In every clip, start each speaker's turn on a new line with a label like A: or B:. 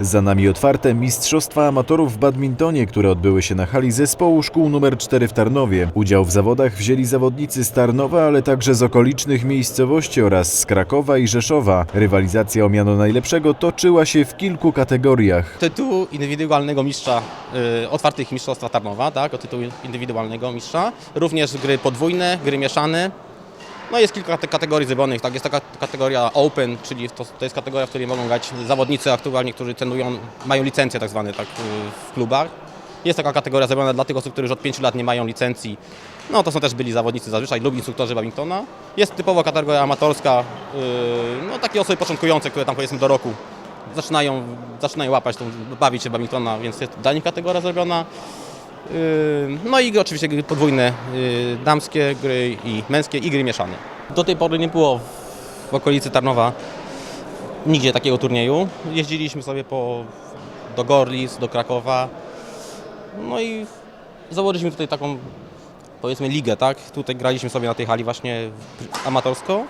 A: Za nami otwarte Mistrzostwa Amatorów w badmintonie, które odbyły się na hali zespołu szkół nr 4 w Tarnowie. Udział w zawodach wzięli zawodnicy z Tarnowa, ale także z okolicznych miejscowości oraz z Krakowa i Rzeszowa. Rywalizacja o miano najlepszego toczyła się w kilku kategoriach.
B: tytuł indywidualnego mistrza y, otwartych mistrzostwa Tarnowa, tak, o tytuł indywidualnego mistrza. Również gry podwójne, gry mieszane. No jest kilka te- kategorii zrobionych, tak, jest taka kategoria Open, czyli to, to jest kategoria, w której mogą grać zawodnicy aktualnie, którzy trenują, mają licencję tak zwane tak, y, w klubach. Jest taka kategoria zrobiona dla tych osób, którzy już od 5 lat nie mają licencji. No to są też byli zawodnicy zazwyczaj lub instruktorzy badmintona. Jest typowo kategoria amatorska, y, no takie osoby początkujące, które tam powiedzmy do roku zaczynają, zaczynają łapać, tą, bawić się badmintona, więc jest dla nich kategoria zrobiona. Yy, No i oczywiście gry podwójne, yy, damskie gry i męskie i gry mieszane. Do tej pory nie było w okolicy Tarnowa nigdzie takiego turnieju. Jeździliśmy sobie po, do Gorlic, do Krakowa. No i założyliśmy tutaj taką powiedzmy ligę, tak? Tutaj graliśmy sobie na tej hali właśnie amatorsko.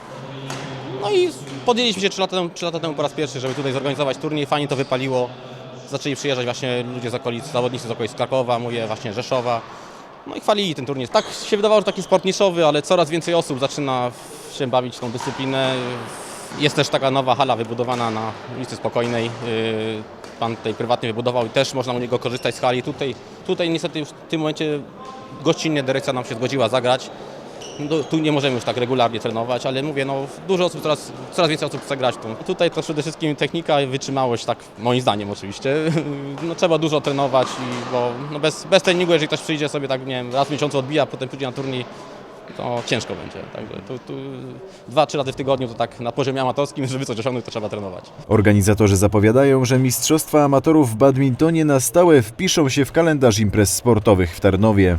B: No i podjęliśmy się 3 lata, temu, 3 lata temu po raz pierwszy, żeby tutaj zorganizować turniej. Fajnie to wypaliło. Zaczęli przyjeżdżać właśnie ludzie z okolic, zawodnicy z okolic Krakowa, mówię właśnie Rzeszowa. No i chwalili ten turniej. Tak się wydawało, że taki sport niszowy, ale coraz więcej osób zaczyna się bawić w tą dyscyplinę. Jest też taka nowa hala wybudowana na ulicy Spokojnej. Yy, Pan tutaj prywatnie wybudował i też można u niego korzystać z hali. Tutaj, tutaj niestety już w tym momencie gościnnie dyrekcja nam się zgodziła zagrać. No, tu nie możemy już tak regularnie trenować, ale mówię, no dużo osób, coraz, coraz więcej osób chce grać tu. Tutaj to przede wszystkim technika i wytrzymałość, tak moim zdaniem oczywiście. No, trzeba dużo trenować, i, bo no, bez, bez treningu, jeżeli ktoś przyjdzie sobie tak, nie wiem, raz w miesiącu odbija, potem pójdzie na turniej, to ciężko będzie. Także tu, tu dwa, trzy razy w tygodniu to tak na poziomie amatorskim, żeby coś osiągnąć, to trzeba trenować.
A: Organizatorzy zapowiadają, że Mistrzostwa Amatorów w badmintonie na stałe wpiszą się w kalendarz imprez sportowych w Tarnowie.